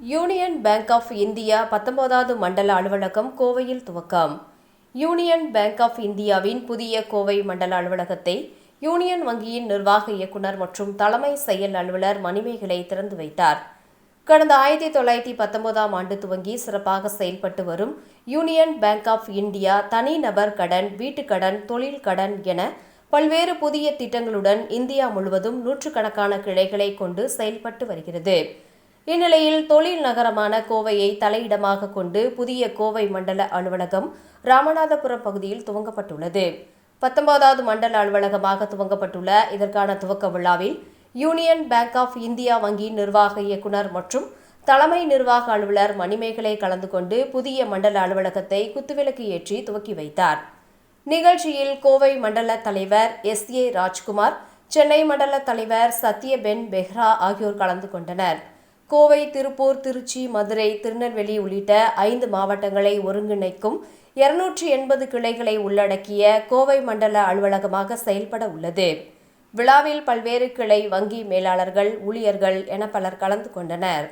Union bank of India பத்தொன்பதாவது மண்டல அலுவலகம் கோவையில் துவக்கம். யூனியன் பேங்க் ஆஃப் இந்தியாவின் புதிய கோவை மண்டல அலுவலகத்தை யூனியன் வங்கியின் நிர்வாக இயக்குனர் மற்றும் தலைமை செயல் அலுவலர் மணிமேகலை திறந்து வைத்தார். கடந்த ஆயிரத்தி தொள்ளாயிரத்தி பத்தொன்பதாம் ஆண்டு துவங்கி சிறப்பாக செயல்பட்டு வரும் யூனியன் பேங்க் ஆஃப் இந்தியா தனிநபர் கடன் வீட்டுக்கடன் தொழில் கடன் என பல்வேறு புதிய திட்டங்களுடன் இந்தியா முழுவதும் நூற்றுக்கணக்கான கிளைகளை கொண்டு செயல்பட்டு வருகிறது. இந்நிலையில் தொழில் நகரமான கோவையை தலையிடமாக கொண்டு புதிய கோவை மண்டல அலுவலகம் ராமநாதபுரம் பகுதியில் துவங்கப்பட்டுள்ளது. பத்தொன்பதாவது மண்டல அலுவலகமாக துவங்கப்பட்டுள்ள இதற்கான துவக்க விழாவில் யூனியன் பேங்க் ஆஃப் இந்தியா வங்கியின் நிர்வாக இயக்குனர் மற்றும் தலைமை நிர்வாக அலுவலர் மணிமேகலை கலந்து கொண்டு புதிய மண்டல அலுவலகத்தை குத்துவிளக்கு ஏற்றி துவக்கி வைத்தார். நிகழ்ச்சியில் கோவை மண்டல தலைவர் எஸ். ஏ. ராஜ்குமார் சென்னை மண்டல தலைவர் சத்யபென் பெஹ்ரா ஆகியோர் கலந்து கொண்டனர். கோவை திருப்பூர் திருச்சி மதுரை திருநெல்வேலி உள்ளிட்ட ஐந்து மாவட்டங்களை ஒருங்கிணைக்கும் இருநூற்றி எண்பது கிளைகளை உள்ளடக்கிய கோவை மண்டல அலுவலகமாக செயல்பட உள்ளது. விழாவில் பல்வேறு கிளை வங்கி மேலாளர்கள் ஊழியர்கள் என பலர் கலந்து கொண்டனர்.